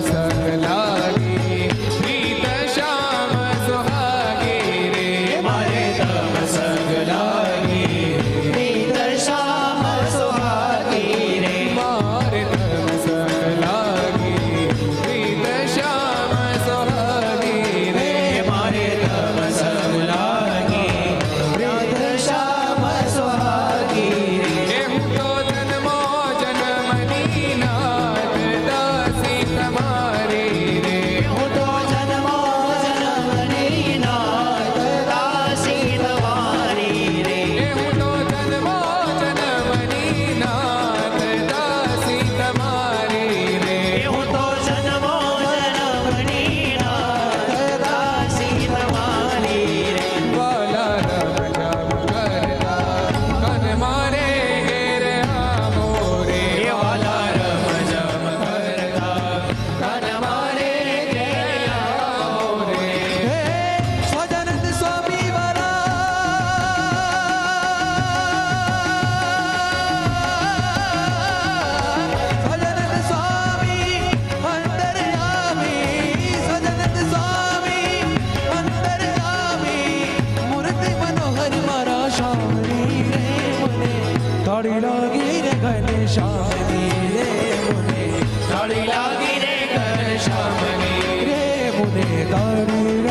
सकला ડાળી લાગી રે ઘનશ્યામની રે મુને. ડાળી લાગી રે ઘનશ્યામની રે મુને. તારી